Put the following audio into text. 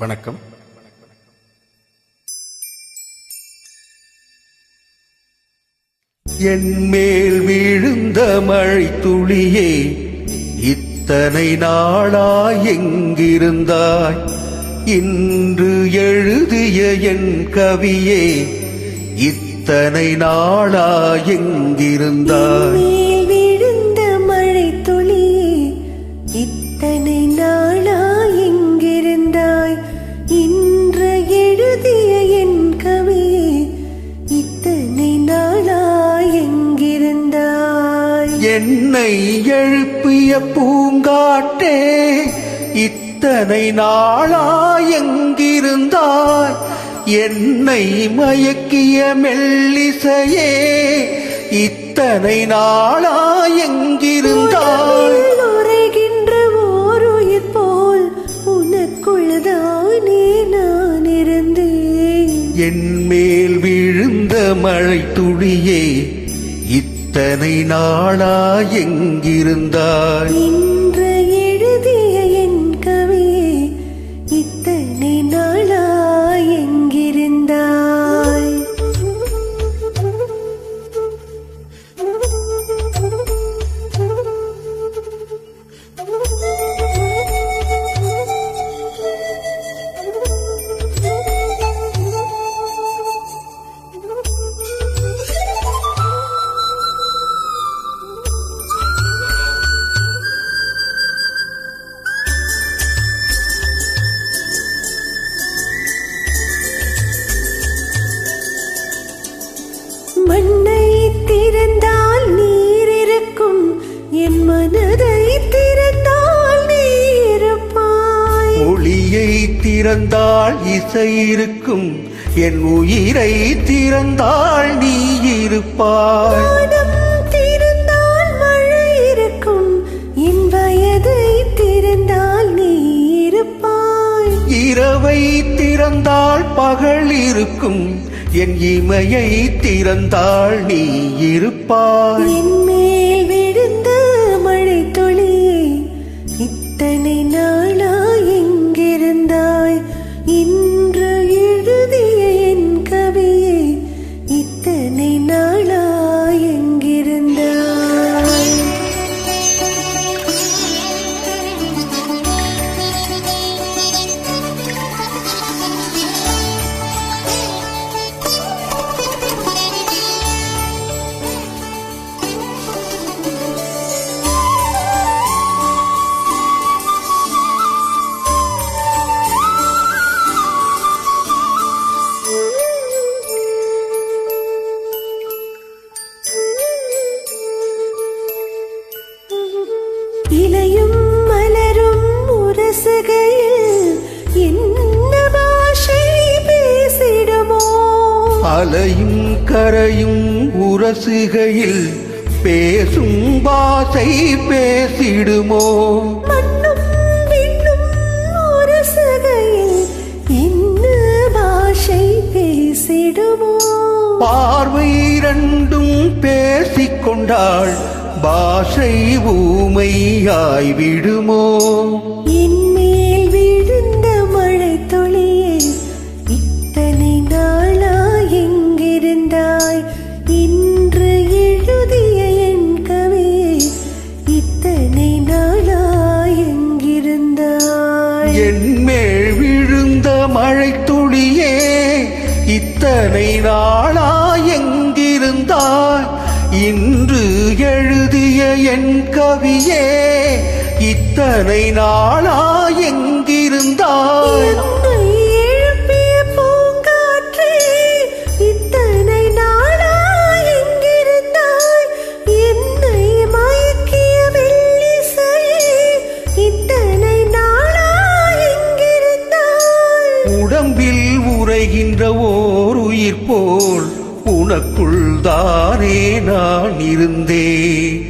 வணக்கம். என் மேல் விழுந்த மழை துளியே இத்தனை நாளாய் எங்கிருந்தாய்? இன்று எழுதிய என் கவியே இத்தனை நாளாய் எங்கிருந்தாய்? என்னை எழுப்பிய பூங்காட்டே இத்தனை நாளா எங்கிருந்தாய்? என்னை மயக்கிய மெல்லிசையே இத்தனை நாளா எங்கிருந்தாய்? உடலில் உறைகின்ற ஓர் உயிர் போல் உனக்குள்தானே நான் இருந்தேன் என் மேல் விழுந்த மழை துளியே இத்தனை நாளா எங்கிருந்தாய்? திறந்தால் இசை இருக்கும். என் உயிரை திறந்தால் நீ திறந்தால் மழை இருக்கும். என் வயதை திறந்தால் நீ இருப்பாய். இரவை திறந்தால் பகல் இருக்கும். என் இமையை திறந்தால் நீ இருப்பாய். எங்கிருந்தாய் அலையும் கரையும் உரசுகையில் பேசும் பாசை பேசிடுமோ? பார்வை இரண்டும் பேசிக்கொண்டாள் பாஷை ஊமையாய் விடுமோ? என் இத்தனை நாளா எங்கிருந்தாய்? இன்று எழுதிய என் கவியே இத்தனை நாளா எங்கிருந்தாய்? உயிர் போல் உனக்குள் தானே நான் இருந்தேன்.